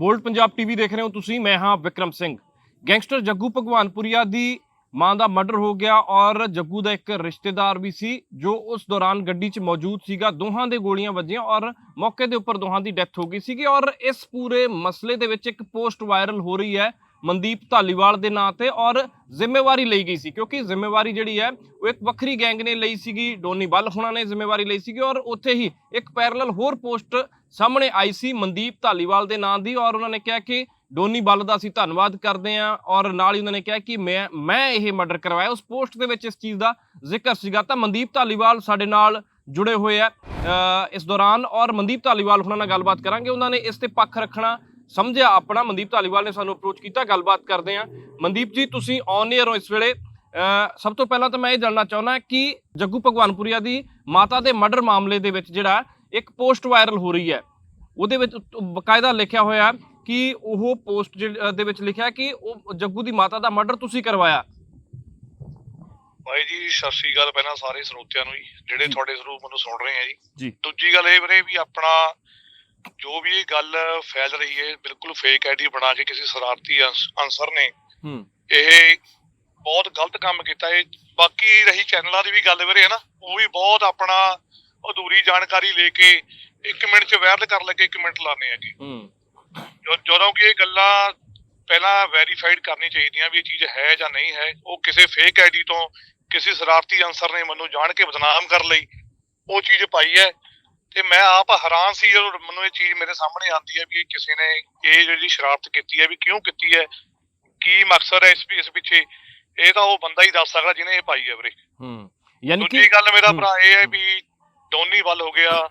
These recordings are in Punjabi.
ਬੋਲਡ ਪੰਜਾਬ ਟੀਵੀ ਦੇਖ ਰਹੇ ਹੋ ਤੁਸੀਂ, ਮੈਂ ਹਾਂ ਵਿਕਰਮ ਸਿੰਘ। ਗੈਂਗਸਟਰ ਜੱਗੂ ਭਗਵਾਨਪੁਰੀਆ ਦੀ ਮਾਂ ਦਾ ਮਰਡਰ ਹੋ ਗਿਆ ਔਰ ਜੱਗੂ ਦਾ ਇੱਕ ਰਿਸ਼ਤੇਦਾਰ ਵੀ ਸੀ, ਜੋ ਉਸ ਦੌਰਾਨ ਗੱਡੀ 'ਚ ਮੌਜੂਦ ਸੀਗਾ, ਦੋਹਾਂ ਦੇ ਗੋਲੀਆਂ ਵੱਜੀਆਂ ਔਰ ਮੌਕੇ ਦੇ ਉੱਪਰ ਦੋਹਾਂ ਦੀ ਡੈਥ ਹੋ ਗਈ ਸੀਗੀ ਔਰ ਇਸ ਪੂਰੇ ਮਸਲੇ ਦੇ ਵਿੱਚ ਇੱਕ ਪੋਸਟ ਵਾਇਰਲ ਹੋ ਰਹੀ ਹੈ। ਮਨਦੀਪ ਧਾਲੀਵਾਲ ਦੇ ਨਾਂ ਤੇ ਔਰ ਜ਼ਿੰਮੇਵਾਰੀ ਲਈ ਗਈ ਸੀ, ਕਿਉਂਕਿ ਜ਼ਿੰਮੇਵਾਰੀ ਜਿਹੜੀ ਹੈ ਉਹ ਇੱਕ ਵੱਖਰੀ ਗੈਂਗ ਨੇ ਲਈ ਸੀਗੀ, ਡੋਨੀ ਬੱਲ ਹੁਣਾਂ ਨੇ ਜ਼ਿੰਮੇਵਾਰੀ ਲਈ ਸੀਗੀ ਔਰ ਉੱਥੇ ਹੀ ਇੱਕ ਪੈਰਲਲ ਹੋਰ ਪੋਸਟ ਸਾਹਮਣੇ ਆਈ ਸੀ ਮਨਦੀਪ ਧਾਲੀਵਾਲ ਦੇ ਨਾਂ ਦੀ ਔਰ ਉਹਨਾਂ ਨੇ ਕਿਹਾ ਕਿ ਡੋਨੀ ਬੱਲ ਦਾ ਅਸੀਂ ਧੰਨਵਾਦ ਕਰਦੇ ਹਾਂ ਔਰ ਨਾਲ ਹੀ ਉਹਨਾਂ ਨੇ ਕਿਹਾ ਕਿ ਮੈਂ ਮੈਂ ਇਹ ਮਰਡਰ ਕਰਵਾਇਆ। ਉਸ ਪੋਸਟ ਦੇ ਵਿੱਚ ਇਸ ਚੀਜ਼ ਦਾ ਜ਼ਿਕਰ ਸੀਗਾ। ਤਾਂ ਮਨਦੀਪ ਧਾਲੀਵਾਲ ਸਾਡੇ ਨਾਲ ਜੁੜੇ ਹੋਏ ਆ ਇਸ ਦੌਰਾਨ ਔਰ ਮਨਦੀਪ ਧਾਲੀਵਾਲ ਉਹਨਾਂ ਨਾਲ ਗੱਲਬਾਤ ਕਰਾਂਗੇ। ਉਹਨਾਂ ਨੇ ਇਸ ਤੇ ਪੱਖ ਰੱਖਣਾ ਸਮਝਿਆ ਆਪਣਾ ਮਨਦੀਪ ਧਾਲੀਵਾਲ ਨੇ ਸਾਨੂੰ ਅਪਰੋਚ ਕੀਤਾ ਗੱਲਬਾਤ ਕਰਦੇ ਹਾਂ। ਮਨਦੀਪ ਜੀ ਤੁਸੀਂ ਔਨ 에ਅਰ ਹੋ ਇਸ ਵੇਲੇ। ਸਭ ਤੋਂ ਪਹਿਲਾਂ ਤਾਂ ਮੈਂ ਇਹ ਜਾਣਨਾ ਚਾਹੁੰਦਾ ਕਿ ਜੱਗੂ ਭਗਵਾਨਪੁਰੀਆ ਦੀ ਮਾਤਾ ਦੇ ਮਰਡਰ ਮਾਮਲੇ ਦੇ ਵਿੱਚ ਜਿਹੜਾ ਇੱਕ ਪੋਸਟ ਵਾਇਰਲ ਹੋ ਰਹੀ ਹੈ। ਉਹਦੇ ਵਿੱਚ ਬਕਾਇਦਾ ਲਿਖਿਆ ਹੋਇਆ ਕਿ ਉਹ ਪੋਸਟ ਦੇ ਵਿੱਚ ਲਿਖਿਆ ਕਿ ਉਹ ਜੱਗੂ ਦੀ ਮਾਤਾ ਦਾ ਮਰਡਰ ਤੁਸੀਂ ਕਰਵਾਇਆ। ਭਾਈ ਜੀ ਸਤਿ ਸ੍ਰੀ ਅਕਾਲ ਪਹਿਲਾਂ ਸਾਰੇ ਸਰੋਤਿਆਂ ਨੂੰ ਜੀ ਜਿਹੜੇ। ਤੁਹਾਡੇ ਸਰੂਪ ਮੈਨੂੰ ਸੁਣ ਰਹੇ ਆ ਜੀ। ਜੀ। ਦੂਜੀ ਗੱਲ ਇਹ ਵੀਰੇ ਵੀ ਆਪਣਾ ਜੋ ਵੀ ਇਹ ਗੱਲ ਫੈਲ ਰਹੀ ਹੈ ਬਿਲਕੁਲ ਫੇਕ ਆਈਡੀ ਬਣਾ ਕੇ ਕਿਸੇ ਸ਼ਰਾਰਤੀ ਅਨਸਰ ਨੇ ਹੂੰ। ਇਹ ਬਹੁਤ ਗਲਤ ਕੰਮ ਕੀਤਾ ਇਹ ਬਾਕੀ ਰਹੀ ਚੈਨਲਾਂ ਦੀ ਵੀ ਗੱਲ ਵੀਰੇ ਹੈ ਨਾ ਉਹ ਵੀ ਬਹੁਤ ਆਪਣਾ ਅਧੂਰੀ ਜਾਣਕਾਰੀ ਲੈ ਕੇ 1 ਮਿੰਟ ਚ ਵਾਇਰਲ ਕਰ ਲੱਗੇ 1 ਮਿੰਟ ਲਾਣੇ ਹੈਗੇ। ਹੂੰ। ਜੋ- ਜਦੋਂ ਕਿ ਇਹ ਗੱਲਾਂ ਪਹਿਲਾਂ ਵੈਰੀਫਾਈਡ ਕਰਨੀ ਚਾਹੀਦੀਆਂ ਵੀ ਇਹ ਚੀਜ਼ ਹੈ ਜਾਂ ਨਹੀਂ ਹੈ ਉਹ ਕਿਸੇ ਫੇਕ ਆਈਡੀ ਤੋਂ ਕਿਸੇ ਸ਼ਰਾਰਤੀ ਅਨਸਰ ਨੇ ਮੈਨੂੰ ਜਾਣ ਕੇ ਬਦਨਾਮ ਕਰ ਲਈ ਉਹ ਚੀਜ਼ ਪਾਈ ਹੈ। ਤੇ ਮੈਂ ਆਪ ਹੈਰਾਨ ਸੀ ਜਦੋਂ ਮੈਨੂੰ ਇਹ ਚੀਜ਼ ਮੇਰੇ ਸਾਹਮਣੇ ਆਉਂਦੀ ਹੈ ਵੀ ਕਿਸੇ ਨੇ ਇਹ ਜਿਹੜੀ ਸ਼ਰਾਰਤ ਕੀਤੀ ਹੈ ਵੀ ਕਿਉਂ ਕੀਤੀ ਹੈ ਕੀ ਮਕਸਦ ਹੈ ਇਸ ਇਸ ਪਿੱਛੇ? ਇਹ ਤਾਂ ਉਹ ਬੰਦਾ ਹੀ ਦੱਸ ਸਕਦਾ ਜਿਹਨੇ ਇਹ ਪਾਈ ਹੈ ਵੀਰੇ ਹੂੰ ਯਾਨੀ ਕਿ ਦੂਜੀ ਗੱਲ ਮੇਰਾ। ਭਰਾ ਇਹ ਹੈ ਵੀ ਡੋਨੀ ਵੱਲ ਹੋ ਗਿਆ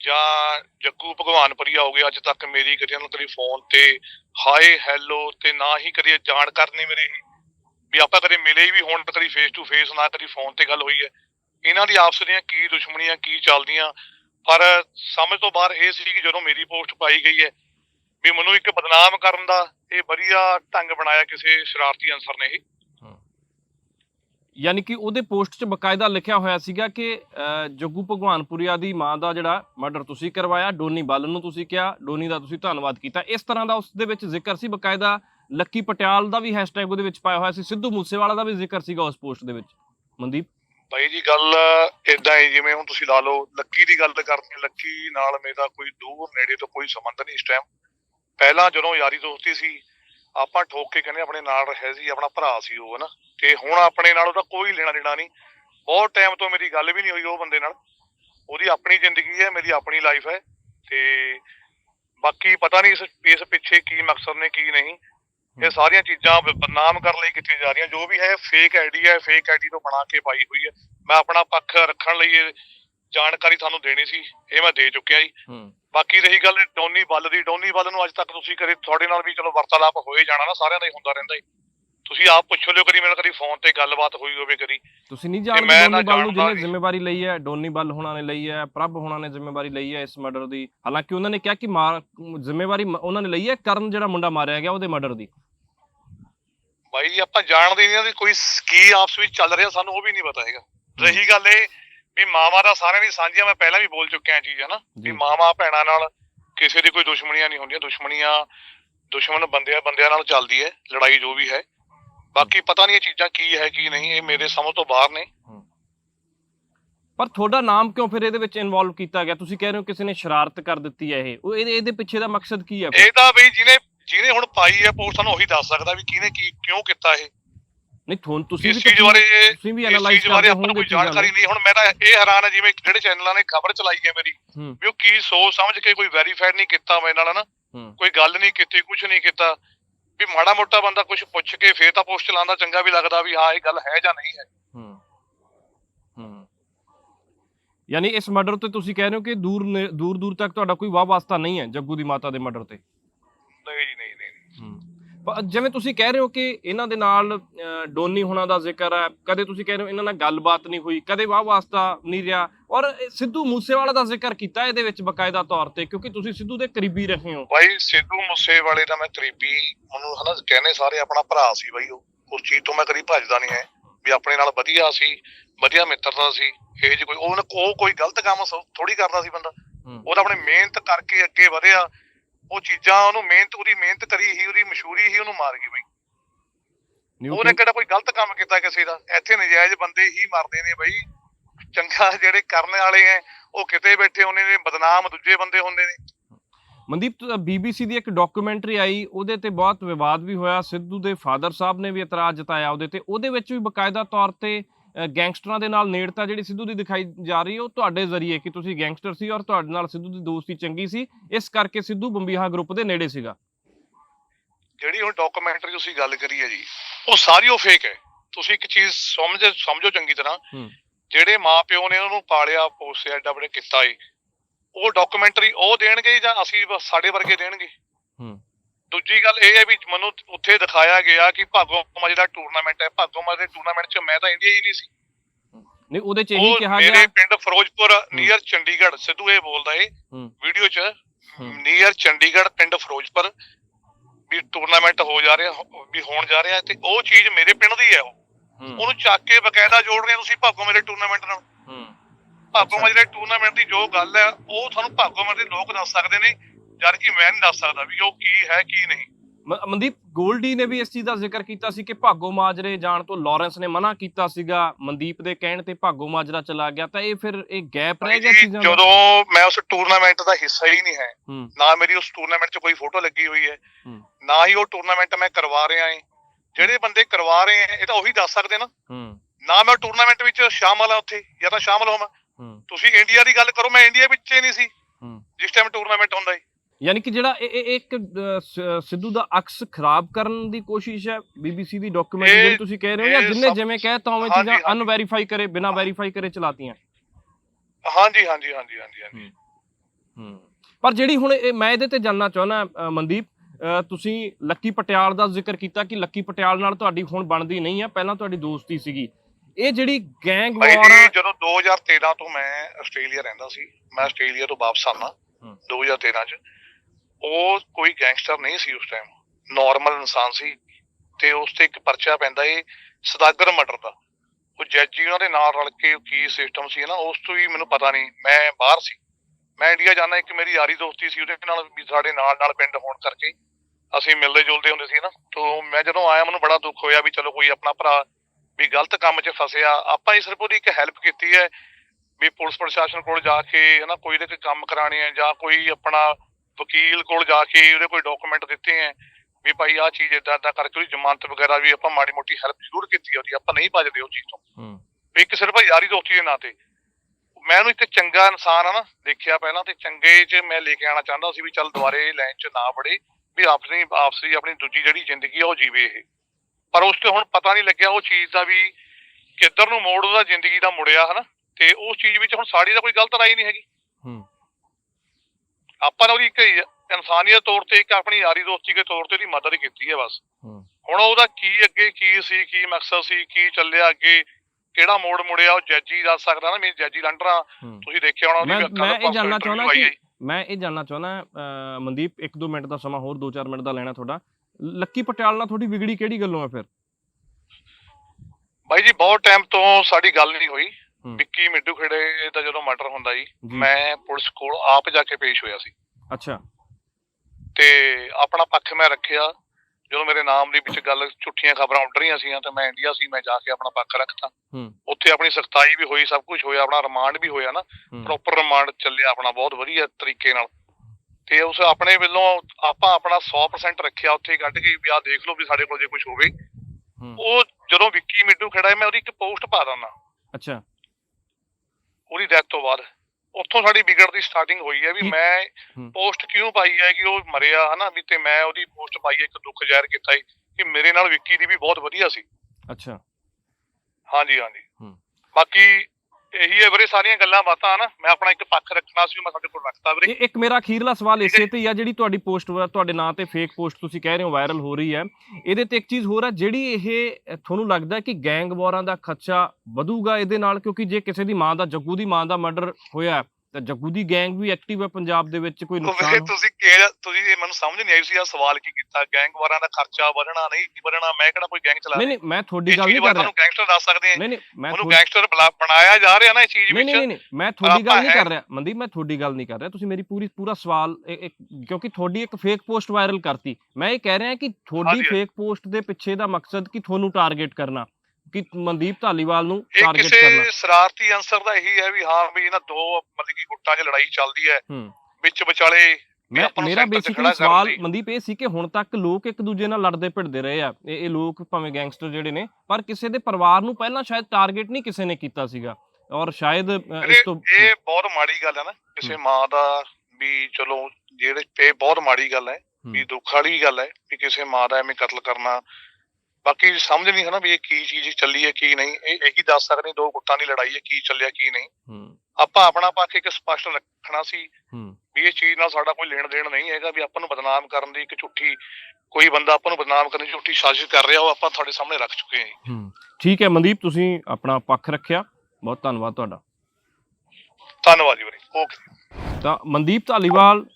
ਜਾਂ ਜੱਗੂ ਭਗਵਾਨਪੁਰੀਆ ਹੋ ਗਿਆ ਅੱਜ ਤੱਕ ਮੇਰੀ ਕਦੇ ਉਹਨਾਂ ਕਦੀ ਫੋਨ ਤੇ ਹਾਏ ਹੈਲੋ ਤੇ ਨਾ ਹੀ ਕਦੇ ਜਾਣਕਾਰ ਨਹੀਂ ਮੇਰੇ। ਵੀ ਆਪਾਂ ਕਦੇ ਮਿਲੇ ਹੀ ਵੀ ਹੁਣ ਕਦੀ ਫੇਸ ਟੂ ਫੇਸ ਨਾ ਕਦੀ ਫੋਨ ਤੇ ਗੱਲ ਹੋਈ ਹੈ। ਇਹਨਾਂ ਦੀ ਆਪਸ ਦੀਆਂ ਕੀ ਦੁਸ਼ਮਣੀਆਂ ਕੀ ਚੱਲਦੀਆਂ ਪਰ ਸਮਝ ਤੋਂ ਬਾਹਰ ਇਹ ਸੀ ਕਿ ਜਦੋਂ ਮੇਰੀ ਪੋਸਟ ਪਾਈ ਗਈ ਹੈ ਵੀ ਮੈਨੂੰ ਇੱਕ ਬਦਨਾਮ ਕਰਨ ਦਾ ਇਹ ਵਧੀਆ ਢੰਗ ਬਣਾਇਆ ਕਿਸੇ ਸ਼ਰਾਰਤੀ ਅਨਸਰ ਨੇ ਇਹ। ਯਾਨੀ ਕਿ ਉਹਦੇ ਪੋਸਟ 'ਚ ਬਕਾਇਦਾ ਲਿਖਿਆ ਹੋਇਆ ਸੀਗਾ ਕਿ ਜੱਗੂ ਭਗਵਾਨਪੁਰੀਆ ਦੀ ਮਾਂ ਦਾ ਜਿਹੜਾ ਮਰਡਰ ਤੁਸੀਂ ਕਰਵਾਇਆ, ਡੋਨੀ ਬਾਲਨ ਨੂੰ ਤੁਸੀਂ ਕਿਹਾ, ਡੋਨੀ ਦਾ ਤੁਸੀਂ ਧੰਨਵਾਦ ਕੀਤਾ। ਇਸ ਤਰ੍ਹਾਂ ਦਾ ਉਸ ਦੇ ਵਿੱਚ ਜ਼ਿਕਰ ਸੀ, ਬਕਾਇਦਾ ਲੱਕੀ ਪਟਿਆਲ ਦਾ ਵੀ ਹੈਸ਼ਟੈਗ ਉਹਦੇ ਵਿੱਚ ਪਾਇਆ ਹੋਇਆ ਸੀ, ਸਿੱਧੂ ਮੂਸੇਵਾਲਾ ਦਾ ਵੀ ਜ਼ਿਕਰ ਸੀਗਾ ਉਸ ਪੋਸਟ ਦੇ ਵਿੱਚ। ਮਨਦੀਪ? ਬਾਈ ਜੀ ਗੱਲ ਇਦਾਂ ਹੈ, ਜਿਵੇਂ ਹੁਣ ਤੁਸੀਂ ਲਾ ਲਓ, ਲੱਕੀ ਦੀ ਗੱਲ ਕਰਦੇ ਲੱਕੀ ਨਾਲ ਮੇਰਾ ਕੋਈ ਦੂਰ ਨੇੜੇ ਤੋਂ ਕੋਈ ਸੰਬੰਧ ਨਹੀਂ ਇਸ ਟਾਈਮ ਪਹਿਲਾਂ ਜਦੋਂ ਯਾਰੀ ਦੋਸਤੀ ਸੀ, ਆਪਾਂ ਠੋਕ ਕੇ ਕਹਿੰਦੇ ਆਪਣੇ ਨਾਲ ਰਹੇ ਸੀ ਆਪਣਾ ਭਰਾ ਸੀ ਉਹ, ਹਨਾ? ਤੇ ਹੁਣ ਆਪਣੇ ਨਾਲ ਉਹਦਾ ਕੋਈ ਲੈਣਾ ਦੇਣਾ ਨਹੀਂ। ਬਹੁਤ ਟਾਈਮ ਤੋਂ ਮੇਰੀ ਗੱਲ ਵੀ ਨਹੀਂ ਹੋਈ ਉਹ ਬੰਦੇ ਨਾਲ। ਉਹਦੀ ਆਪਣੀ ਜ਼ਿੰਦਗੀ ਹੈ, ਮੇਰੀ ਆਪਣੀ ਲਾਈਫ ਹੈ। ਤੇ ਬਾਕੀ ਪਤਾ ਨਹੀਂ ਇਸ ਇਸ ਪਿੱਛੇ ਕੀ ਮਕਸਦ ਨੇ, ਕੀ ਨਹੀਂ। ਇਹ ਸਾਰੀਆਂ ਚੀਜ਼ਾਂ ਬਦਨਾਮ ਕਰਨ ਲਈ ਕੀਤੀਆਂ ਜਾ ਰਹੀਆਂ ਜੋ ਵੀ ਹੈ ਫੇਕ ਆਈਡੀ ਹੈ ਫੇਕ ਆਈਡੀ ਤੋਂ ਬਣਾ ਕੇ ਪਾਈ ਹੋਈ ਹੈ। ਮੈਂ ਆਪਣਾ ਪੱਖ ਰੱਖਣ ਲਈ ਇਹ ਜਾਣਕਾਰੀ ਤੁਹਾਨੂੰ ਦੇਣੀ ਸੀ ਇਹ ਮੈਂ ਦੇ ਚੁੱਕਿਆ ਜੀ। ਬਾਕੀ ਰਹੀ ਗੱਲ ਡੋਨੀ ਬੱਲ ਦੀ। ਡੋਨੀ ਬੱਲ ਨੂੰ ਅੱਜ ਤੱਕ ਤੁਸੀਂ ਕਦੇ ਤੁਹਾਡੇ ਨਾਲ ਵੀ ਚਲੋ ਵਾਰਤਾਲਾਪ ਹੋਏ ਜਾਣਾ ਨਾ ਸਾਰਿਆਂ ਦਾ ਹੀ ਹੁੰਦਾ ਰਹਿੰਦਾ ਹੀ ਤੁਸੀਂ ਆਪ ਪੁੱਛ ਲਿਓ ਕਦੀ ਮੇਰੇ ਨਾਲ ਕਦੀ ਫੋਨ ਤੇ ਗੱਲਬਾਤ ਹੋਈ ਹੋਵੇ ਕਦੀ। ਤੁਸੀਂ ਨਹੀਂ ਮੈਂ ਜਾਣਦੇ ਨਾ ਡੋਨੀ ਬੱਲ ਨੂੰ ਜਿਹਨੇ। ਜ਼ਿੰਮੇਵਾਰੀ ਲਈ ਹੈ ਡੋਨੀ ਬੱਲ ਹੁਣਾਂ ਨੇ ਲਈ ਹੈ ਪ੍ਰਭ ਹੁਣਾਂ ਨੇ ਜ਼ਿੰਮੇਵਾਰੀ ਲਈ ਹੈ ਇਸ ਮਰਡਰ ਦੀ। ਹਾਲਾਂਕਿ ਉਹਨਾਂ ਨੇ ਕਿਹਾ ਕਿ ਮਾਰ ਜ਼ਿੰਮੇਵਾਰੀ ਉਹਨਾਂ ਨੇ ਲਈ ਹੈ ਕਰਨ ਜਿਹੜਾ ਮੁੰਡਾ ਮਾਰਿਆ ਗਿਆ ਉਹਦੇ ਮਰਡਰ ਦੀ। ਬਾਈ ਜੀ ਆਪਾਂ ਜਾਣਦੇ ਨਹੀਂ ਵੀ ਕੋਈ ਕੀ ਆਪਸ ਵਿੱਚ ਚੱਲ ਰਿਹਾ ਸਾਨੂੰ ਉਹ ਵੀ ਨਹੀਂ ਪਤਾ ਹੈਗਾ। ਰਹੀ ਗੱਲ ਇਹ ਵੀ ਮਾਵਾ ਦਾ ਸਾਰਿਆਂ ਦੀ ਸਾਂਝੀਆਂ ਮੈਂ ਪਹਿਲਾਂ ਵੀ ਬੋਲ ਚੁੱਕਿਆ ਇਹ ਚੀਜ਼ ਹੈ ਨਾ। ਵੀ ਮਾਵਾ ਭੈਣਾਂ ਨਾਲ ਕਿਸੇ ਦੀ ਕੋਈ ਦੁਸ਼ਮਣੀਆਂ ਨਹੀਂ ਹੁੰਦੀਆਂ ਦੁਸ਼ਮਣੀਆਂ ਦੁਸ਼ਮਣ ਬੰਦਿਆਂ ਬੰਦਿਆਂ ਨਾਲ ਚੱਲਦੀ ਹੈ ਲੜਾਈ ਜੋ ਵੀ ਹੈ। ਬਾਕੀ ਪਤਾ ਨਹੀਂ ਇਹ ਚੀਜ਼ਾਂ ਕੀ ਹੈ ਕੀ ਨਹੀਂ ਇਹ ਮੇਰੇ ਸਮਝ ਤੋਂ ਬਾਹਰ ਨੇ। ਪਰ ਤੁਹਾਡਾ ਨਾਮ ਕਿਉਂ ਫਿਰ ਇਹਦੇ ਵਿੱਚ ਇਨਵੋਲਵ ਕੀਤਾ ਗਿਆ? ਤੁਸੀਂ ਕਹਿ ਰਹੇ ਹੋ ਕਿਸੇ ਨੇ ਸ਼ਰਾਰਤ ਕਰ ਦਿੱਤੀ ਹੈ ਇਹ। ਉਹ ਇਹਦੇ ਇਹਦੇ ਪਿੱਛੇ ਦਾ ਮਕਸਦ ਕੀ ਹੈ ਫਿਰ? ਇਹ ਤਾਂ ਬਈ ਜਿਹਨੇ ਜਿਹਨੇ ਹੁਣ ਪਾਈ ਹੈ ਪੋਸਟ ਸਾਨੂੰ ਉਹੀ ਦੱਸ ਸਕਦਾ ਵੀ ਕਿਹਨੇ ਕੀ ਕਿਉਂ ਕੀਤਾ ਇਹ। ਨਹੀਂ ਤੁਹਾਨੂੰ ਤੁਸੀਂ ਵੀ ਚੀਜ਼ ਬਾਰੇ ਤੁਸੀਂ ਵੀ ਐਨਾਲਾਈਜ਼ ਕਰਦੇ ਹੋਵੋਗੇ ਕੋਈ ਜਾਣਕਾਰੀ ਨਹੀਂ। ਹੁਣ ਮੈਂ ਤਾਂ ਇਹ ਹੈਰਾਨ ਹੈ ਜਿਵੇਂ ਜਿਹੜੇ ਚੈਨਲਾਂ ਨੇ ਖਬਰ ਚਲਾਈ ਹੈ ਮੇਰੀ ਹੂੰ। ਵੀ ਉਹ ਕੀ ਸੋਚ ਸਮਝ ਕੇ ਕੋਈ ਵੈਰੀਫਾਈਡ ਨਹੀਂ ਕੀਤਾ ਮੇਰੇ ਨਾਲ ਨਾ। ਹੂੰ। ਕੋਈ ਗੱਲ ਨਹੀਂ ਕੀਤੀ ਕੁਝ ਨਹੀਂ ਕੀਤਾ। ਵੀ ਮਾੜਾ ਮੋਟਾ ਬੰਦਾ ਕੁਝ ਪੁੱਛ ਕੇ ਫੇਰ ਤਾਂ ਪੋਸਟ ਚਲਾਉਂਦਾ ਚੰਗਾ ਵੀ ਲੱਗਦਾ ਵੀ ਹਾਂ ਇਹ ਗੱਲ ਹੈ ਜਾਂ ਨਹੀਂ ਹੈ। ਹੂੰ। ਹੂੰ। ਯਾਨੀ ਇਸ ਮਰਡਰ ਤੇ ਤੁਸੀਂ ਕਹਿ ਰਹੇ ਹੋ ਕਿ ਦੂਰ ਦੂਰ ਦੂਰ ਤੱਕ ਤੁਹਾਡਾ ਕੋਈ ਵਾਹ ਵਾਸਤਾ ਨਹੀਂ ਹੈ ਜੱਗੂ ਦੀ ਮਾਤਾ ਦੇ ਮਰਡਰ ਤੇ? ਨਹੀਂ ਜੀ ਨਹੀਂ ਨਹੀਂ। ਹੂੰ। ਪਰ ਜਿਵੇਂ ਤੁਸੀਂ ਕਹਿ ਰਹੇ ਹੋ ਕਿ ਇਹਨਾਂ ਦੇ ਨਾਲ ਡੋਨੀ ਹੋਣਾ ਦਾ ਜ਼ਿਕਰ ਹੈ ਕਦੇ ਤੁਸੀਂ ਕਹਿ ਰਹੇ ਹੋ ਇਹਨਾਂ ਨਾਲ ਗੱਲਬਾਤ ਨਹੀਂ ਹੋਈ ਕਦੇ ਵਾਹ ਵਾਸਤਾ ਨਹੀਂ ਰਿਹਾ ਔਰ ਸਿੱਧੂ ਮੂਸੇਵਾਲਾ ਦਾ ਜ਼ਿਕਰ ਕੀਤਾ ਇਹਦੇ ਵਿੱਚ ਬਕਾਇਦਾ ਤੌਰ ਤੇ ਕਿਉਂਕਿ ਤੁਸੀਂ ਸਿੱਧੂ ਦੇ ਕਰੀਬੀ ਰਹੇ ਹੋ। ਬਾਈ ਸਿੱਧੂ ਮੂਸੇ ਵਾਲੇ ਦਾ ਮੈਂ ਕਰੀਬੀ ਉਹਨੂੰ ਹਨਾ ਕਹਿੰਦੇ ਸਾਰੇ ਆਪਣਾ ਭਰਾ ਸੀ ਬਾਈ ਉਹ ਉਸ ਚੀਜ਼ ਤੋਂ ਮੈਂ ਕਦੀ ਭੱਜਦਾ ਨਹੀਂ ਹੈ ਵੀ ਆਪਣੇ ਨਾਲ ਵਧੀਆ ਸੀ ਵਧੀਆ ਮਿੱਤਰਤਾ ਸੀ ਇਹ ਜੀ ਕੋਈ ਉਹ ਕੋਈ ਗਲਤ ਕੰਮ ਥੋੜੀ ਕਰਦਾ ਸੀ ਬੰਦਾ। ਉਹ ਤਾਂ ਆਪਣੀ ਮਿਹਨਤ ਕਰਕੇ ਅੱਗੇ ਵਧਿਆ ਉਹ ਚੀਜ਼ਾਂ ਉਹਨੂੰ ਮਿਹਨਤ ਉਹਦੀ ਮਿਹਨਤ ਕਰੀ ਹੀ ਉਹਦੀ ਮਸ਼ਹੂਰੀ ਹੀ ਉਹਨੂੰ ਮਾਰ ਗਈ ਬਈ। ਉਹਨੇ ਕਿਹੜਾ ਕੋਈ ਗਲਤ ਕੰਮ ਕੀਤਾ ਕਿਸੇ ਦਾ? ਇੱਥੇ ਨਜਾਇਜ਼ ਬੰਦੇ ਹੀ ਮਰਦੇ ਨੇ ਬਈ। ਚੰਗਾ ਜਿਹੜੇ ਕਰਨ ਵਾਲੇ ਐ ਉਹ ਕਿਤੇ ਬੈਠੇ ਹੁੰਦੇ ਨੇ ਬਦਨਾਮ ਦੂਜੇ ਬੰਦੇ ਹੁੰਦੇ ਨੇ। ਮਨਦੀਪ ਬੀਬੀਸੀ ਦੀ ਇੱਕ ਡਾਕੂਮੈਂਟਰੀ ਆਈ ਉਹਦੇ ਤੇ ਬਹੁਤ ਵਿਵਾਦ ਵੀ ਹੋਇਆ। ਸਿੱਧੂ ਦੇ ਫਾਦਰ ਸਾਹਿਬ ਨੇ ਵੀ ਇਤਰਾਜ਼ ਜਤਾਇਆ ਉਹਦੇ ਤੇ। ਉਹਦੇ ਵਿੱਚ ਵੀ ਬਕਾਇਦਾ ਤੌਰ ਤੇ ਗੈਂਗਸਟਰਾਂ ਦੇ ਨਾਲ ਨੇੜਤਾ ਜਿਹੜੀ ਸਿੱਧੂ ਦੀ ਦਿਖਾਈ ਜਾ ਰਹੀ ਹੈ ਉਹ ਤੁਹਾਡੇ ਜ਼ਰੀਏ ਕਿ ਤੁਸੀਂ ਗੈਂਗਸਟਰ ਸੀ ਔਰ ਤੁਹਾਡੇ ਨਾਲ ਸਿੱਧੂ ਦੀ ਦੋਸਤੀ ਚੰਗੀ ਸੀ ਇਸ ਕਰਕੇ ਸਿੱਧੂ ਬੰਬੀਹਾ ਗਰੁੱਪ ਦੇ ਨੇੜੇ ਸੀਗਾ। ਜਿਹੜੀ ਹੁਣ ਡਾਕੂਮੈਂਟਰੀ ਤੁਸੀਂ ਗੱਲ ਕਰੀ ਹੈ ਜੀ ਉਹ ਸਾਰੀ ਉਹ ਫੇਕ ਹੈ। ਤੁਸੀਂ ਇੱਕ ਚੀਜ਼ ਸਮਝ ਸਮਝੋ ਚੰਗੀ ਤਰ੍ਹਾਂ। ਜਿਹੜੇ ਮਾਪਿਓ ਨੇ ਉਹਨੂੰ ਪਾਲਿਆ ਪੋਸਿਆ ਐਡਾ ਬੜੇ ਕੀਤਾ ਏ ਉਹ ਡਾਕੂਮੈਂਟਰੀ ਉਹ ਦੇਣਗੇ ਜਾਂ ਅਸੀਂ ਸਾਡੇ ਵਰਗੇ ਦੇਣਗੇ? ਹੂੰ। ਦੂਜੀ ਗੱਲ ਇਹ ਹੈ ਵੀ ਮੈਨੂੰ ਉੱਥੇ ਦਿਖਾਇਆ ਗਿਆ ਕਿ ਭਾਗੋਮਾ ਜਿਹੜਾ ਟੂਰਨਾਮੈਂਟ ਹੈ। ਭਾਗੋਮਾ ਦੇ ਟੂਰਨਾਮੈਂਟ 'ਚ ਮੈਂ ਤਾਂ ਇੰਡੀਆ ਹੀ ਨਹੀਂ ਸੀ। ਨਹੀਂ ਉਹਦੇ ਚ ਇਹੀ ਕਿਹਾ ਮੇਰੇ ਗਿਆ ਪਿੰਡ ਫਿਰੋਜ਼ਪੁਰ ਨੀਅਰ ਚੰਡੀਗੜ੍ਹ ਸਿੱਧੂ ਇਹ ਬੋਲਦਾ ਏ ਵੀਡੀਓ 'ਚ ਨੀਅਰ ਚੰਡੀਗੜ੍ਹ ਪਿੰਡ ਫਿਰੋਜ਼ਪੁਰ ਵੀ ਟੂਰਨਾਮੈਂਟ ਹੋ ਜਾ ਰਿਹਾ ਵੀ ਹੋਣ ਜਾ ਰਿਹਾ ਤੇ ਉਹ ਚੀਜ਼ ਮੇਰੇ ਪਿੰਡ ਦੀ ਹੈ ਉਹ। ਉਹਨੂੰ ਚੱਕ ਕੇ ਬਕਾਇਦਾ ਜੋੜ ਰਹੇ ਤੁਸੀਂ ਭਾਗੋ ਮੇਰੇ ਟੂਰਨਾਮੈਂਟ ਨਾਲ। ਹੂੰ। ਭਾਗੋ ਮੇਰੇ ਟੂਰਨਾਮੈਂਟ ਦੀ ਜੋ ਗੱਲ ਹੈ ਉਹ ਤੁਹਾਨੂੰ ਭਾਗੋ ਮੇਰੇ ਲੋਕ ਦੱਸ ਸਕਦੇ ਨੇ। ਜਦ ਕਿ ਮੈਂ ਨਹੀਂ ਦੱਸ ਸਕਦਾ ਵੀ ਉਹ ਕੀ ਹੈ ਕੀ ਨਹੀਂ। ਮਨਦੀਪ ਗੋਲਡੀ ਨੇ ਵੀ ਇਸ ਚੀਜ਼ ਦਾ ਜ਼ਿਕਰ ਕੀਤਾ ਸੀ ਕਿ ਭਾਗੋ ਮਾਜਰੇ ਜਾਣ ਤੋਂ ਲਾਰੈਂਸ ਨੇ ਮਨਾ ਕੀਤਾ ਸੀਗਾ। ਮਨਦੀਪ ਦੇ ਕਹਿਣ ਤੇ ਭਾਗੋ ਮਾਜਰਾ ਚਲਾ ਗਿਆ ਤਾਂ ਇਹ ਫਿਰ ਇਹ ਗੈਪ ਰਹਿ ਗਿਆ ਚੀਜ਼ਾਂ ਦਾ? ਜਦੋਂ ਮੈਂ ਉਸ ਟੂਰਨਾਮੈਂਟ ਦਾ ਹਿੱਸਾ ਹੀ ਨਹੀਂ ਹੈ ਹੂੰ। ਨਾ ਮੇਰੀ ਉਸ ਟੂਰਨਾਮੈਂਟ 'ਚ ਕੋਈ ਫੋਟੋ ਲੱਗੀ ਹੋਈ ਹੈ ਹੂੰ। ਨਾ ਹੀ ਉਹ ਟੂਰਨਾਮੈਂਟ ਮੈਂ ਕਰਵਾ ਰਿਹਾ ਹਾਂ। ਜਿਹੜੇ ਬੰਦੇ ਕਰਵਾ ਰਹੇ ਆ ਇਹ ਤਾਂ ਉਹੀ ਦੱਸ ਸਕਦੇ ਨਾ। ਹੂੰ। ਨਾ ਮੈਂ ਟੂਰਨਾਮੈਂਟ ਵਿੱਚ ਸ਼ਾਮਲ ਆ ਉੱਥੇ ਜਾਂ ਤਾਂ ਸ਼ਾਮਲ ਹੋਵਾਂ। ਹੂੰ। ਤੁਸੀਂ ਇੰਡੀਆ ਦੀ ਗੱਲ ਕਰੋ ਮੈਂ ਇੰਡੀਆ ਵਿੱਚ ਹੀ ਨਹੀਂ ਸੀ। ਹੂੰ। ਜਿਸ ਟਾਈਮ ਟੂਰਨਾਮੈਂਟ ਹੁੰਦਾ ਸੀ। ਯਾਨੀ ਕਿ ਜਿਹੜਾ ਇਹ ਇਹ ਇੱਕ ਸਿੱਧੂ ਦਾ ਅਕਸ ਖਰਾਬ ਕਰਨ ਦੀ ਕੋਸ਼ਿਸ਼ ਹੈ ਬੀਬੀਸੀ ਦੀ ਡਾਕੂਮੈਂਟਰੀ ਇਹ- ਤੁਸੀਂ ਕਹਿ ਰਹੇ ਹੋ ਜਾਂ ਇਹ ਜਿੰਨੇ ਸਭ- ਜਿਵੇਂ ਕਹਿਤਾ ਉਵੇਂ ਹਾਂਜੀ, ਚੀਜ਼ਾਂ ਹਾਂਜੀ। ਅਨਵੈਰੀਫਾਈ ਕਰੇ ਬਿਨਾ ਵੈਰੀਫਾਈ ਕਰੇ ਚਲਾਤੀਆਂ। ਹਾਂਜੀ ਹਾਂਜੀ ਹਾਂਜੀ ਹਾਂਜੀ ਹਾਂਜੀ। ਹੂੰ ਪਰ ਜਿਹੜੀ ਹੁਣ ਇਹ ਮੈਂ ਇਹਦੇ ਤੇ ਜਾਨਣਾ ਚਾਹੁੰਦਾ ਅ, ਮਨਦੀਪ ਅ, ਤੁਸੀਂ ਲੱਕੀ ਪਟਿਆਲ ਦਾ ਜ਼ਿਕਰ ਕੀਤਾ ਕਿ ਲੱਕੀ ਪਟਿਆਲ ਨਾਲ ਤੁਹਾਡੀ ਹੁਣ ਬਣਦੀ ਨਹੀਂ ਹੈ ਪਹਿਲਾਂ ਤੁਹਾਡੀ ਦੋਸਤੀ ਸੀਗੀ। ਇਹ ਜਿਹੜੀ ਗੈਂਗ ਭਾਈ ਵਾਰ ਜੀ ਜਦੋਂ 2013 ਤੋਂ ਮੈਂ ਆਸਟ੍ਰੇਲੀਆ ਰਹਿੰਦਾ ਸੀ ਮੈਂ ਆਸਟ੍ਰੇਲੀਆ ਤੋਂ ਵਾਪਸ ਆਨਾ ਹੂੰ। 2013 ਚ। ਉਹ ਕੋਈ ਗੈਂਗਸਟਰ ਨਹੀਂ ਸੀ ਉਸ ਟਾਈਮ ਨਾਰਮਲ ਇਨਸਾਨ ਸੀ ਤੇ ਉਸ ਤੇ ਇੱਕ ਪਰਚਾ ਪੈਂਦਾ ਏ ਸਦਾਗਰ ਮਰਡਰ ਦਾ। ਉਹ ਜੱਜ ਜੀ ਉਹਨਾਂ ਦੇ ਨਾਲ ਰਲ ਕੇ ਕੀ ਸਿਸਟਮ ਸੀ ਨਾ ਉਸ ਤੋਂ ਵੀ ਮੈਨੂੰ ਪਤਾ ਨਹੀਂ, ਮੈਂ ਬਾਹਰ ਸੀ। ਮੈਂ ਇੰਡੀਆ ਜਾਣਾ ਇੱਕ ਮੇਰੀ ਯਾਰੀ ਦੋਸਤੀ ਸੀ, ਉਹਦੇ ਨਾਲ ਵੀ ਸਾਡੇ ਨਾਲ ਨਾਲ ਪਿੰਡ ਹੋਣ ਕਰਕੇ ਅਸੀਂ ਮਿਲਦੇ ਜੁਲਦੇ ਹੁੰਦੇ ਸੀ ਨਾ ਤੋਂ ਮੈਂ ਜਦੋਂ ਆਇਆ, ਮੈਨੂੰ ਬੜਾ ਦੁੱਖ ਹੋਇਆ ਵੀ ਚਲੋ ਕੋਈ ਆਪਣਾ ਭਰਾ ਵੀ ਗਲਤ ਕੰਮ 'ਚ ਫਸਿਆ। ਆਪਾਂ ਹੀ ਸਿਰਫ ਉਹਦੀ ਇੱਕ ਹੈਲਪ ਕੀਤੀ ਹੈ ਵੀ ਪੁਲਿਸ ਪ੍ਰਸ਼ਾਸਨ ਕੋਲ ਜਾ ਕੇ ਹਨਾ, ਕੋਈ ਦੇ ਕੋਈ ਕੰਮ ਕਰਾਣੇ ਆ ਜਾਂ ਕੋਈ ਆਪਣਾ ਵਕੀਲ ਕੋਲ ਜਾ ਕੇ ਉਹਦੇ ਕੋਈ ਡਾਕੂਮੈਂਟ ਦਿੱਤੇ ਆ ਵੀ ਭਾਈ ਆਹ ਚੀਜ਼ ਏਦਾਂ ਏਦਾਂ ਕਰਕੇ ਉਹਦੀ ਜ਼ਮਾਨਤ ਵਗੈਰਾ ਵੀ ਆਪਾਂ ਮਾੜੀ ਮੋਟੀ ਹੈਲਪ ਜ਼ਰੂਰ ਕੀਤੀ ਆ ਉਹਦੀ ਆਪਾਂ ਨਹੀਂ ਭੱਜਦੇ ਉਹ ਚੀਜ਼ ਤੋਂ। ਹੂੰ। ਵੀ ਇੱਕ ਸਿਰਫ ਯਾਰੀ ਦੋਸਤੀ ਦੇ ਨਾਂ ਤੇ। ਮੈਂ ਉਹਨੂੰ ਇੱਕ ਚੰਗਾ ਇਨਸਾਨ ਆ ਨਾ ਦੇਖਿਆ ਪਹਿਲਾਂ ਤੇ ਚੰਗੇ 'ਚ ਮੈਂ ਲੈ ਕੇ ਆਣਾ ਚਾਹੁੰਦਾ ਸੀ ਵੀ ਚੱਲ ਦੁਬਾਰੇ ਲਾਈਨ 'ਚ ਨਾ ਵੜੇ ਵੀ ਆਪਣੀ ਆਪਸੀ ਆਪਣੀ ਦੂਜੀ ਜਿਹੜੀ ਜ਼ਿੰਦਗੀ ਆ ਉਹ ਜੀਵੇ ਇਹ। ਪਰ ਉਸ ਤੇ ਹੁਣ ਪਤਾ ਨਹੀਂ ਲੱਗਿਆ ਉਹ ਚੀਜ਼ ਦਾ ਵੀ ਕਿੱਧਰ ਨੂੰ ਮੋੜ ਉਹਦਾ ਜ਼ਿੰਦਗੀ ਦਾ ਮੁੜਿਆ ਹਨਾ। ਤੇ ਉਸ ਚੀਜ਼ ਵਿੱਚ ਹੁਣ ਸਾਡੀ ਦਾ ਕੋਈ ਗਲਤ ਰਾਈ ਨਹੀਂ ਹੈਗੀ। ਹੂੰ। ਆਪਾਂ ਨੇ ਉਹਦੀ ਇੱਕ ਇਨਸਾਨੀਅਤ ਤੌਰ ਤੇ ਇੱਕ ਆਪਣੀ ਯਾਰੀ ਦੋਸਤੀ ਦੇ ਤੌਰ ਤੇ ਉਹਦੀ ਮਦਦ ਕੀਤੀ ਹੈ ਬਸ। ਹੁਣ ਉਹਦਾ ਕੀ ਅੱਗੇ ਕੀ ਸੀ ਕੀ ਮਕਸਦ ਸੀ ਕੀ ਚੱਲਿਆ ਅੱਗੇ ਕਿਹੜਾ ਮੋੜ ਮੁੜਿਆ ਉਹ ਜੱਜ ਦੱਸ ਸਕਦਾ ਨਾ ਮੇਰੀ ਜੱਜੀ ਲੰਡਰਾ ਤੁਸੀਂ ਦੇਖਿਆ ਹੋਣਾ ਉਹਦੀ ਮੈਂ ਅੱਖਾਂ ਮੈਂ ਇਹ ਜਾਨਣਾ ਚਾਹੁੰਦਾ। ਕਿ ਮੈਂ ਇਹ ਜਾਨਣਾ ਚਾਹੁੰਦਾ ਮਨਦੀਪ 1-2 ਮਿੰਟ ਦਾ ਸਮਾਂ ਹੋਰ 2-4 ਮਿੰਟ ਦਾ ਲੈਣਾ ਤੁਹਾਡਾ। ਲੱਕੀ ਪਟਿਆਲ ਨਾਲ ਤੁਹਾਡੀ ਵਿਗੜੀ ਕਿਹੜੀ ਗੱਲੋਂ ਹੈ ਫਿਰ? ਬਾਈ ਜੀ ਬਹੁਤ ਟਾਈਮ ਤੋਂ ਸਾਡੀ ਗੱਲ ਨਹੀਂ ਹੋਈ। ਵਿੱਕੀ ਮਿੱਡੂ ਖੇੜੇ ਦਾ ਜਦੋਂ ਮਰਡਰ ਹੁੰਦਾ ਜੀ। ਮੈਂ ਪੁਲਿਸ ਕੋਲ ਆਪ ਜਾ ਕੇ ਪੇਸ਼ ਹੋਇਆ ਸੀ। ਅੱਛਾ। ਤੇ ਆਪਣਾ ਪੱਖ ਮੈਂ ਰੱਖਿਆ ਜਦੋਂ ਮੇਰੇ ਨਾਮ ਦੇ ਵਿੱਚ ਗੱਲ ਝੂਠੀਆਂ ਖਬਰਾਂ ਉੱਡ ਰਹੀਆਂ ਸੀਆਂ ਤੇ ਮੈਂ ਇੰਡੀਆ ਸੀ ਮੈਂ ਜਾ ਕੇ ਆਪਣਾ ਪੱਖ ਰੱਖਤਾ। ਹੂੰ। ਉੱਥੇ ਆਪਣੀ ਸਖਤਾਈ ਵੀ ਹੋਈ ਸਭ ਕੁਝ ਹੋਇਆ ਆਪਣਾ ਰਿਮਾਂਡ ਵੀ ਹੋਇਆ ਨਾ। ਹੂੰ। ਪ੍ਰੋਪਰ ਰਿਮਾਂਡ ਚੱਲਿਆ ਆਪਣਾ ਬਹੁਤ ਵਧੀਆ ਤਰੀਕੇ ਨਾਲ। ਤੇ ਉਸ ਆਪਣੇ ਵੱਲੋਂ ਆਪਾਂ ਆਪਣਾ 100% ਰੱਖਿਆ ਉੱਥੇ ਕੱਢ ਕੇ ਵੀ ਆਹ ਦੇਖ ਲਓ ਵੀ ਸਾਡੇ ਕੋਲ ਜੇ ਕੁਝ ਹੋਵੇ। ਹੂੰ। ਉਹ ਜਦੋਂ ਵਿੱਕੀ ਮਿੱਡੂ ਖੜਾ ਮੈਂ ਉਹਦੀ ਇੱਕ ਪੋਸਟ ਪਾ ਦਿੰਦਾ। ਅੱਛਾ। ਉਹਦੀ ਡੈਥ ਤੋਂ ਬਾਅਦ। ਉੱਥੋਂ ਸਾਡੀ ਵਿਗੜ ਦੀ ਸਟਾਰਟਿੰਗ ਹੋਈ ਹੈ ਵੀ ਮੈਂ। ਪੋਸਟ ਕਿਉਂ ਪਾਈ ਹੈ ਕਿ ਉਹ ਮਰਿਆ ਹਨਾ? ਵੀ ਤੇ ਮੈਂ ਉਹਦੀ ਪੋਸਟ ਪਾਈ ਇੱਕ ਦੁੱਖ ਜ਼ਾਹਿਰ ਕੀਤਾ ਸੀ ਕਿ ਮੇਰੇ ਨਾਲ ਵਿੱਕੀ ਦੀ ਵੀ ਬਹੁਤ ਵਧੀਆ ਸੀ। ਅੱਛਾ। ਹਾਂਜੀ ਹਾਂਜੀ। ਬਾਕੀ ਇਹੀ ਹੈ ਵੀਰੇ ਸਾਰੀਆਂ ਗੱਲਾਂ ਬਾਤਾਂ ਨਾ ਮੈਂ ਆਪਣਾ ਇੱਕ ਪੱਖ ਰੱਖਣਾ ਸੀ ਮੈਂ ਸਾਡੇ ਕੋਲ ਰੱਖਤਾ ਵੀਰੇ। ਇੱਕ ਮੇਰਾ ਅਖੀਰਲਾ ਸਵਾਲ ਇਸੇ ਤੇ ਹੀ ਆ ਜਿਹੜੀ ਤੁਹਾਡੀ ਪੋਸਟ ਤੁਹਾਡੇ ਨਾਂ ਤੇ ਫੇਕ ਪੋਸਟ ਤੁਸੀਂ ਕਹਿ ਰਹੇ ਹੋ ਵਾਇਰਲ ਹੋ ਰਹੀ ਹੈ। ਇਹਦੇ ਤੇ ਇੱਕ ਚੀਜ਼ ਹੋਰ ਹੈ ਜਿਹੜੀ ਇਹ ਤੁਹਾਨੂੰ ਲੱਗਦਾ ਕਿ ਗੈਂਗ ਵਾਰਾਂ ਦਾ ਖਦਸ਼ਾ ਵਧੂਗਾ ਇਹਦੇ ਨਾਲ? ਕਿਉਂਕਿ ਜੇ ਕਿਸੇ ਦੀ ਮਾਂ ਦਾ ਜੱਗੂ ਦੀ ਮਾਂ ਦਾ ਮਰਡਰ ਹੋਇਆ ਤਾਂ ਜੱਗੂ ਦੀ ਗੈਂਗ ਵੀ ਐਕਟਿਵ ਹੈ ਪੰਜਾਬ ਦੇ ਵਿੱਚ ਕੋਈ ਨੁਕਸਾਨ? ਤੁਸੀਂ ਕਿਹੜਾ ਤੁਸੀਂ ਇਹ ਮੈਨੂੰ ਸਮਝ ਨਹੀਂ ਆਈ ਸੀ ਆ ਸਵਾਲ ਕੀ ਕੀਤਾ? ਗੈਂਗ ਵਾਰਾਂ ਦਾ ਖਰਚਾ ਵਧਣਾ ਨਹੀਂ ਵਧਣਾ? ਮੈਂ ਕਿਹੜਾ ਕੋਈ ਗੈਂਗ ਚਲਾ ਨਹੀਂ ਨਹੀਂ ਮੈਂ ਤੁਹਾਡੀ ਗੱਲ ਨਹੀਂ ਕਰ ਰਿਹਾ। ਤੁਹਾਨੂੰ ਗੈਂਗਸਟਰ ਦੱਸ ਸਕਦੇ ਆ ਨਹੀਂ ਨਹੀਂ ਮੈਂ ਉਹਨੂੰ ਗੈਂਗਸਟਰ ਬਣਾਇਆ ਜਾ ਰਿਹਾ ਨਾ ਇਹ ਚੀਜ਼ ਵਿੱਚ? ਨਹੀਂ ਨਹੀਂ ਮੈਂ ਤੁਹਾਡੀ ਗੱਲ ਨਹੀਂ ਕਰ ਰਿਹਾ। ਮਨਦੀਪ ਮੈਂ ਤੁਹਾਡੀ ਗੱਲ ਨਹੀਂ ਕਰ ਰਿਹਾ। ਤੁਸੀਂ ਮੇਰੀ ਪੂਰੀ ਪੂਰਾ ਸਵਾਲ ਕਿਉਂਕਿ ਤੁਹਾਡੀ ਇੱਕ ਫੇਕ ਪੋਸਟ ਵਾਇਰਲ ਕਰਤੀ। ਮੈਂ ਇਹ ਕਹਿ ਰਿਹਾ ਕਿ ਤੁਹਾਡੀ। ਫੇਕ ਪੋਸਟ ਦੇ ਪਿੱਛੇ ਦਾ ਮਕਸਦ ਕਿ ਤੁਹਾਨੂੰ ਟਾਰਗੇਟ ਕਰਨਾ। ਕਿ ਮਨਦੀਪ ਧਾਲੀਵਾਲ ਨੂੰ ਟਾਰਗੇਟ ਕਰਨਾ ਕਿਸੇ ਸ਼ਰਾਰਤੀ ਅੰਸਰ ਦਾ ਇਹੀ ਹੈ ਵੀ ਹਾਂ ਵੀ ਇਹਨਾਂ ਦੋ ਮਤਲਬ ਕਿ ਗੁੱਟਾਂ 'ਚ ਲੜਾਈ ਚੱਲਦੀ ਹੈ। ਵਿੱਚ ਵਿਚਾਲੇ ਮੈਂ ਮੇਰਾ ਬੇਸਿਕਲੀ ਸਵਾਲ। ਮਨਦੀਪ ਇਹ ਸੀ ਕਿ ਹੁਣ ਤੱਕ ਲੋਕ ਇੱਕ ਦੂਜੇ ਨਾਲ ਲੜਦੇ ਭਿੜਦੇ ਰਹੇ ਆ। ਇਹ ਇਹ ਲੋਕ ਭਾਵੇਂ ਗੈਂਗਸਟਰ ਜਿਹੜੇ ਨੇ ਪਰ ਕਿਸੇ ਦੇ ਪਰਿਵਾਰ ਨੂੰ ਪਹਿਲਾਂ ਸ਼ਾਇਦ ਟਾਰਗੇਟ ਨਹੀਂ ਕਿਸੇ ਨੇ ਕੀਤਾ ਸੀਗਾ। ਔਰ ਸ਼ਾਇਦ ਇਸ ਤੋਂ ਇਹ ਬਹੁਤ ਮਾੜੀ ਗੱਲ ਹੈ ਨਾ। ਕਿਸੇ ਮਾਂ ਦਾ ਵੀ ਚਲੋ ਜਿਹੜੇ ਇਹ ਬਹੁਤ ਮਾੜੀ ਗੱਲ ਹੈ। ਵੀ ਦੁੱਖ ਵਾਲੀ ਗੱਲ ਹੈ ਕਿ ਕਿਸੇ ਮਾਂ ਦਾ ਐਵੇਂ ਕਤਲ ਕਰਨਾ ਬਾਕੀ ਸਮਝ ਨਹੀਂ ਹੈ ਨਾ ਵੀ ਇਹ ਕੀ ਚੀਜ਼ ਚੱਲੀ ਹੈ ਕੀ ਨਹੀਂ। ਇਹ ਇਹੀ ਦੱਸ ਸਕਦੇ ਦੋ ਗੁੱਟਾਂ ਦੀ ਲੜਾਈ ਹੈ ਕੀ ਚੱਲਿਆ ਕੀ ਨਹੀਂ। ਹੂੰ। ਆਪਾਂ ਆਪਣਾ ਪੱਖ ਇੱਕ ਸਪਸ਼ਟ ਰੱਖਣਾ ਸੀ ਹੂੰ। ਵੀ ਇਹ ਚੀਜ਼ ਨਾਲ ਸਾਡਾ ਕੋਈ ਲੈਣ ਦੇਣ ਨਹੀਂ ਹੈਗਾ ਵੀ ਆਪਾਂ ਨੂੰ ਬਦਨਾਮ ਕਰਨ ਦੀ ਇੱਕ ਝੂਠੀ ਕੋਈ ਬੰਦਾ ਆਪਾਂ ਨੂੰ ਬਦਨਾਮ ਕਰਨ ਦੀ ਝੂਠੀ ਸਾਜ਼ਿਸ਼ ਕਰ ਰਿਹਾ ਉਹ ਆਪਾਂ ਤੁਹਾਡੇ ਸਾਹਮਣੇ ਰੱਖ ਚੁੱਕੇ ਹਾਂ। ਠੀਕ ਹੈ ਮਨਦੀਪ ਤੁਸੀਂ ਆਪਣਾ ਪੱਖ ਰੱਖਿਆ। ਬਹੁਤ ਧੰਨਵਾਦ ਤੁਹਾਡਾ। ਧੰਨਵਾਦ ਜੀ ਵੀਰੇ। ਓਕੇ। ਤਾਂ ਮਨਦੀਪ ਧਾਲੀਵਾਲ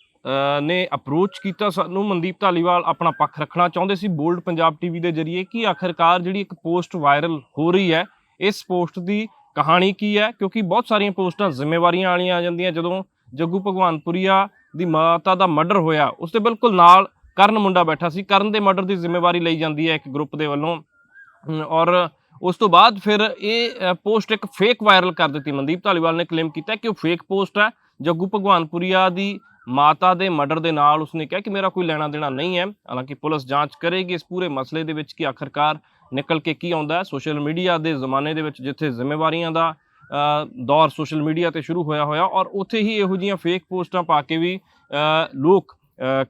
ਨੇ ਅਪਰੋਚ ਕੀਤਾ ਸਾਨੂੰ, ਮਨਦੀਪ ਧਾਲੀਵਾਲ ਆਪਣਾ ਪੱਖ ਰੱਖਣਾ ਚਾਹੁੰਦੇ ਸੀ ਬੋਲਡ ਪੰਜਾਬ ਟੀਵੀ ਦੇ ਜ਼ਰੀਏ ਕਿ ਆਖਰਕਾਰ ਜਿਹੜੀ ਇੱਕ ਪੋਸਟ ਵਾਇਰਲ ਹੋ ਰਹੀ ਹੈ, ਇਸ ਪੋਸਟ ਦੀ ਕਹਾਣੀ ਕੀ ਹੈ? ਕਿਉਂਕਿ ਬਹੁਤ ਸਾਰੀਆਂ ਪੋਸਟਾਂ ਜ਼ਿੰਮੇਵਾਰੀਆਂ ਵਾਲੀਆਂ ਆ ਜਾਂਦੀਆਂ, ਜਦੋਂ ਜੱਗੂ ਭਗਵਾਨਪੁਰੀਆ ਦੀ ਮਾਤਾ ਦਾ ਮਰਡਰ ਹੋਇਆ ਉਸ ਦੇ ਬਿਲਕੁਲ ਨਾਲ ਕਰਨ ਮੁੰਡਾ ਬੈਠਾ ਸੀ, ਕਰਨ ਦੇ ਮਰਡਰ ਦੀ ਜ਼ਿੰਮੇਵਾਰੀ ਲਈ ਜਾਂਦੀ ਹੈ ਇੱਕ ਗਰੁੱਪ ਦੇ ਵੱਲੋਂ। ਔਰ ਉਸ ਤੋਂ ਬਾਅਦ ਫਿਰ ਇਹ ਪੋਸਟ ਇੱਕ ਫੇਕ ਵਾਇਰਲ ਕਰ ਦਿੱਤੀ। ਮਨਦੀਪ ਧਾਲੀਵਾਲ ਨੇ ਕਲੇਮ ਕੀਤਾ ਕਿ ਉਹ ਫੇਕ ਪੋਸਟ ਹੈ। ਜੱਗੂ ਭਗਵਾਨਪੁਰੀਆ ਦੀ ਮਾਤਾ ਦੇ ਮਰਡਰ ਦੇ ਨਾਲ ਉਸਨੇ ਕਿਹਾ ਕਿ ਮੇਰਾ ਕੋਈ ਲੈਣਾ ਦੇਣਾ ਨਹੀਂ ਹੈ। ਹਾਲਾਂਕਿ ਪੁਲਿਸ ਜਾਂਚ ਕਰੇਗੀ ਇਸ ਪੂਰੇ ਮਸਲੇ ਦੇ ਵਿੱਚ ਕਿ ਆਖਰਕਾਰ ਨਿਕਲ ਕੇ ਕੀ ਆਉਂਦਾ ਹੈ। ਸੋਸ਼ਲ ਮੀਡੀਆ ਦੇ ਜ਼ਮਾਨੇ ਦੇ ਵਿੱਚ ਜਿੱਥੇ ਜ਼ਿੰਮੇਵਾਰੀਆਂ ਦਾ ਦੌਰ ਸੋਸ਼ਲ ਮੀਡੀਆ ਤੇ ਸ਼ੁਰੂ ਹੋਇਆ ਹੋਇਆ ਔਰ ਉੱਥੇ ਹੀ ਇਹੋ ਜਿਹੀਆਂ ਫੇਕ ਪੋਸਟਾਂ ਪਾ ਕੇ ਵੀ ਲੋਕ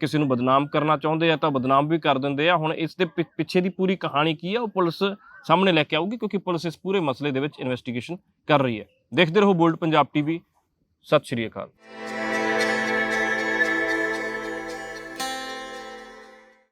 ਕਿਸੇ ਨੂੰ ਬਦਨਾਮ ਕਰਨਾ ਚਾਹੁੰਦੇ ਆ ਤਾਂ ਬਦਨਾਮ ਵੀ ਕਰ ਦਿੰਦੇ ਆ। ਹੁਣ ਇਸ ਦੇ ਪਿ- ਪਿੱਛੇ ਦੀ ਪੂਰੀ ਕਹਾਣੀ ਕੀ ਹੈ ਉਹ ਪੁਲਿਸ ਸਾਹਮਣੇ ਲੈ ਕੇ ਆਊਗੀ ਕਿਉਂਕਿ ਪੁਲਿਸ ਇਸ ਪੂਰੇ ਮਸਲੇ ਦੇ ਵਿੱਚ ਇਨਵੈਸਟੀਗੇਸ਼ਨ ਕਰ ਰਹੀ ਹੈ। ਦੇਖਦੇ ਰਹੋ ਬੋਲਡ ਪੰਜਾਬ ਟੀਵੀ। ਸਤਿ ਸ਼੍ਰੀ ਅਕਾਲ।